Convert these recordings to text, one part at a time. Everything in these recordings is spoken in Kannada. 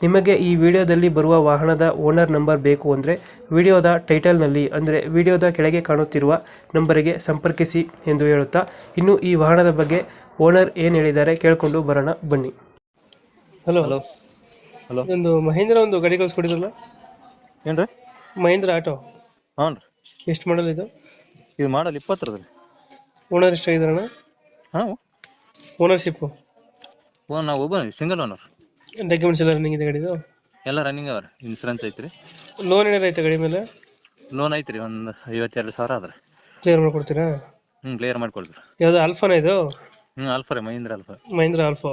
ನಿಮಗೆ ಈ ವಿಡಿಯೋದಲ್ಲಿ ಬರುವ ವಾಹನದ ಓನರ್ ನಂಬರ್ ಬೇಕು ಅಂದರೆ ವಿಡಿಯೋದ ಟೈಟಲ್ನಲ್ಲಿ ಅಂದರೆ ವಿಡಿಯೋದ ಕೆಳಗೆ ಕಾಣುತ್ತಿರುವ ನಂಬರಿಗೆ ಸಂಪರ್ಕಿಸಿ ಎಂದು ಹೇಳುತ್ತಾ ಇನ್ನು ಈ ವಾಹನದ ಬಗ್ಗೆ ಓನರ್ ಏನು ಹೇಳಿದ್ದಾರೆ ಕೇಳಿಕೊಂಡು ಬರೋಣ ಬನ್ನಿ. ಹಲೋ. ಹಲೋ. ಹಲೋ. ಒಂದು ಮಹೇಂದ್ರ ಒಂದು ಗಾಡಿ ಕಳಿಸ್ಕೊಡಿದ್ರಲ್ಲ? ರೀ ಮಹೇಂದ್ರ ಆಟೋ. ಹಾಂ ರೀ. ಎಷ್ಟು ಮಾಡಲ್ ಇದು? ಇದು ಮಾಡಲ್ ಇಪ್ಪತ್ತರದ್ರಿ ಓನರ್ ಎಷ್ಟಾಗಿದಾರಣ ಹಾಂ ಓನರ್ಶಿಪ್ಪು ಓ ನಾವು ಒಬ್ಬ ಸಿಂಗಲ್ ಓನರ್ ಡಾಕ್ಯುಮೆಂಟ್ಸ್ ಎಲ್ಲ ರನ್ನಿಂಗ್ ಇದೆ ಗಾಡಿದು ಎಲ್ಲ ರನ್ನಿಂಗ್ ಅವ್ರ. ಇನ್ಶೂರೆನ್ಸ್ ಇನ್ಸೂರೆನ್ಸ್ ಐತ್ರಿ. ಲೋನ್ ಏನಾರ ಐತೆ ಗಾಡಿ ಮೇಲೆ? ಲೋನ್ ಐತ್ರಿ ಒಂದು ಐವತ್ತೆರಡು ಸಾವಿರ ಆದ್ರೆ. ಕ್ಲಿಯರ್ ಮಾಡ್ಕೊಡ್ತೀರಾ? ಹ್ಞೂ ಕ್ಲಿಯರ್ ಮಾಡ್ಕೊಳ್ತೀರಿ ಯಾವುದು ಆಲ್ಫಾನ ಇದು? ಹ್ಞೂ ಆಲ್ಫಾ ರೀ ಮಹೀಂದ್ರ ಆಲ್ಫಾ ಮಹೇಂದ್ರ ಆಲ್ಫಾ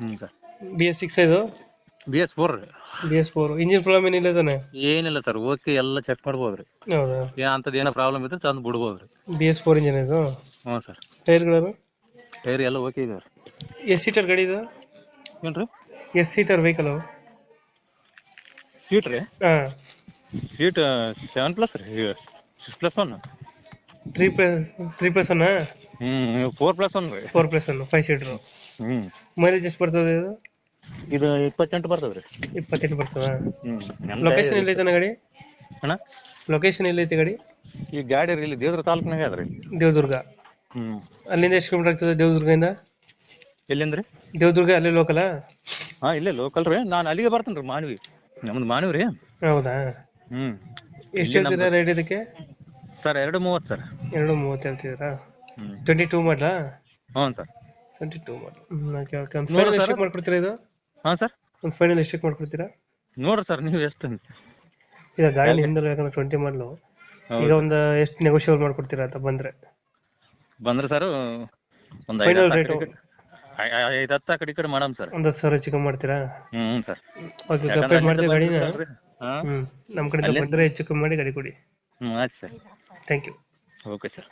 ಹ್ಞೂ ಸರ್ ಬಿ ಎಸ್ ಸಿಕ್ಸ್ ಇದು? ಬಿ ಎಸ್ ಫೋರ್ ರೀ. B S four engine problem ಏನಿಲ್ಲ ತಾನೆ? ಏನಿಲ್ಲ ಸರ್ ಓಕೆ ಎಲ್ಲ ಚೆಕ್ ಮಾಡ್ಬೋದು ರೀ ಹೌದಾ? ಏ ಅಂಥದ್ದು ಏನೋ ಪ್ರಾಬ್ಲಮ್ ಇದ್ರೆ ತಂದು ಬಿಡ್ಬೋದು ರೀ ಬಿ ಎಸ್ ಫೋರ್ ಇಂಜಿನ್ ಇದು? ಹ್ಞೂ ಸರ್ ಟೈರ್ಗಳು ಟೈರ್ ಎಲ್ಲ ಓಕೆ ಇದೆ ರೀ ಎಸ್ ಸೀಟರ್ ಗಾಡಿ ಇದು? ಏನು ರೀ ಎಸ್ ಸೀಟರ್ ವೆಹಿಕಲ್ ಸೀಟ್ ರೀ? ಹಾಂ. ಸೀಟ್ ಸೆವೆನ್ ಪ್ಲಸ್ ರೀ six plus one three plus three plus one ಹ್ಞೂ ಫೋರ್ ಪ್ಲಸ್ ಒನ್ ರೀ. Four plus one five seater ಹ್ಞೂ ಮೈಲೇಜ್ ಎಷ್ಟು ಬರ್ತದೆ ಇದು? ಇದು ಇಪ್ಪತ್ತೆಂಟು ಬರ್ತದೆ ರೀ. ಇಪ್ಪತ್ತೆಂಟು ಬರ್ತದ? ಹ್ಞೂ ಲೊಕೇಶನ್ ಎಲ್ಲೈತೆ ಗಾಡಿ? ಅಣ್ಣ? ಲೊಕೇಶನ್ ಎಲ್ಲೈತೆ ಗಾಡಿ? ಈ ಗಾಡಿ ರೀ ಇಲ್ಲಿ ದೇವ್ರ ತಾಲೂಕಿನಾಗ ರೀ. ದೇವದುರ್ಗ. ಹ್ಞೂ ಅಲ್ಲಿಂದ ಎಷ್ಟು ಕಿಲೋಮೀಟರ್ ಆಗ್ತದೆ ದೇವದುರ್ಗದಿಂದ? ರೀ ದೇವದುರ್ಗ ಅಲ್ಲಿ ಲೋಕಲಾ ಹಾ ಇಲ್ಲೇ ಲೋಕಲ್ ರೀ. ನಾನು ಅಲ್ಲಿಗೆ ಬರ್ತೇನೆ ರೀ ಮಾನವಿ. ನಮ್ದು ಮಾನವಿ ರೀ. ಹೌದಾ? ಹ್ಮ್. ಎಷ್ಟು ಹೇಳ್ತೀರಾ ರೇಟ್ ಇದಕ್ಕೆ? ಸರ್ ಎರಡು ಮೂವತ್ತು ಸರ್. ಎರಡು ಮೂವತ್ತು ಹೇಳ್ತಿದ್ದೀರಾ ಹ್ಮ್. ಟ್ವೆಂಟಿ ಟೂ ಮಾಡಲಾ ಹ್ಞೂ sir. Twenty two model okay okay ಒಂದು ಫೈನಲ್ ಎಷ್ಟಕ್ಕೆ ಮಾಡ್ಕೊಡ್ತೀರಾ ಇದು? ಹಾಂ ಸರ್. ಒಂದು ಫೈನಲ್ ಎಷ್ಟಕ್ಕೆ ಮಾಡ್ಕೊಡ್ತೀರಾ? ನೋಡ್ರಿ ಸರ್ ನೀವು ಎಷ್ಟು ಈಗ ಗಾಡಿ ನಿಮ್ದಲ್ಲ ಯಾಕಂದ್ರೆ ಟ್ವೆಂಟಿ ಮಾಡಲು ಹೌದು. ಈಗ ಒಂದು ಎಷ್ಟು ನೆಗೋಷಿಯಬಲ್ ಮಾಡ್ಕೊಡ್ತೀರಾ ಅಂತ ಬಂದ್ರೆ? ಬಂದ್ರೆ ಸರ್ ಒಂದು Final ಐದು rate. ಐದು ಹತ್ತು ಆ ಕಡೆ ಈ ಕಡೆ ಮಾಡಮ್ ಸರ್. ಒಂದು ಹತ್ತು ಸಾವಿರ ಹೆಚ್ಚು ಕಮ್ಮಿ ಮಾಡ್ತೀರಾ? ಹ್ಮ್ ಹ್ಞೂ ಸರ್. ಓಕೆ ಕಂಪ್ಲೀಟ್ ಮಾಡ್ತೀವಿ ಗಾಡಿನ. ಹಾಂ? ಹ್ಞೂ ನಮ್ಮ ಕಡೆಯಿಂದ ಬಂದರೆ ಹೆಚ್ಚು ಕಮ್ಮಿ ಮಾಡಿ ಗಾಡಿ ಕೊಡಿ. ಹ್ಮ್ ಆಯ್ತು sir. Thank you okay sir